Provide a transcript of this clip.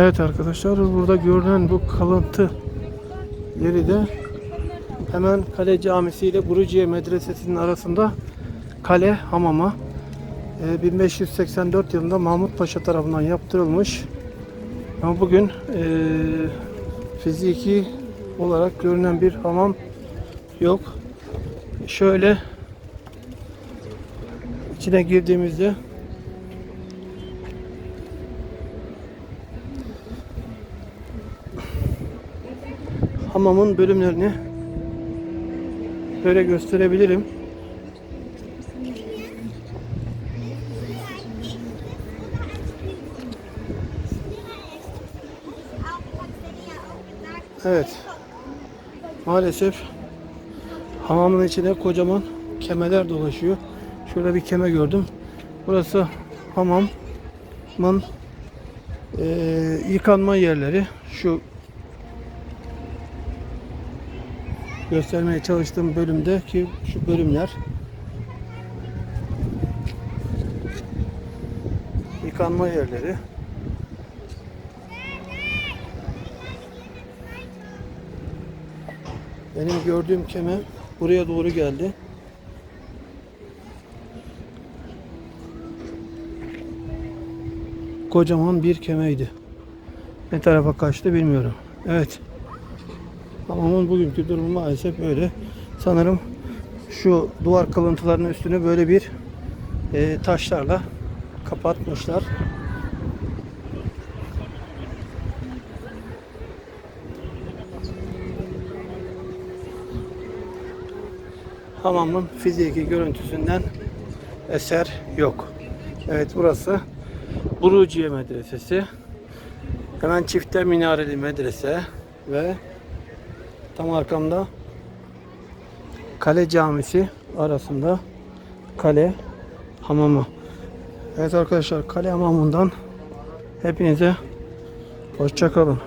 Evet arkadaşlar burada görünen bu kalıntı yeri de hemen Kale Camisi ile Buruciye Medresesi'nin arasında Kale Hamama. Ee, 1584 yılında Mahmut Paşa tarafından yaptırılmış. Ama bugün eee, fiziki olarak görünen bir hamam yok. Şöyle içine girdiğimizde hamamın bölümlerini böyle gösterebilirim. Evet. Maalesef hamamın içine kocaman kemeler dolaşıyor. Şurada bir keme gördüm. Burası hamamın eee, yıkanma yerleri. Şu göstermeye çalıştığım bölümdeki şu bölümler yıkanma yerleri. Benim gördüğüm keme buraya doğru geldi. Kocaman bir kemeydi. Ne tarafa kaçtı bilmiyorum. Evet. Hamamın bugünkü durumu maalesef böyle. Sanırım şu duvar kalıntılarının üstünü böyle bir e, taşlarla kapatmışlar. Hamamın fiziki görüntüsünden eser yok. Evet burası Buruciye Medresesi. Hemen çifte minareli medrese ve tam arkamda Kale Camisi arasında Kale Hamamı. Evet arkadaşlar Kale Hamamı'ndan hepinize hoşçakalın.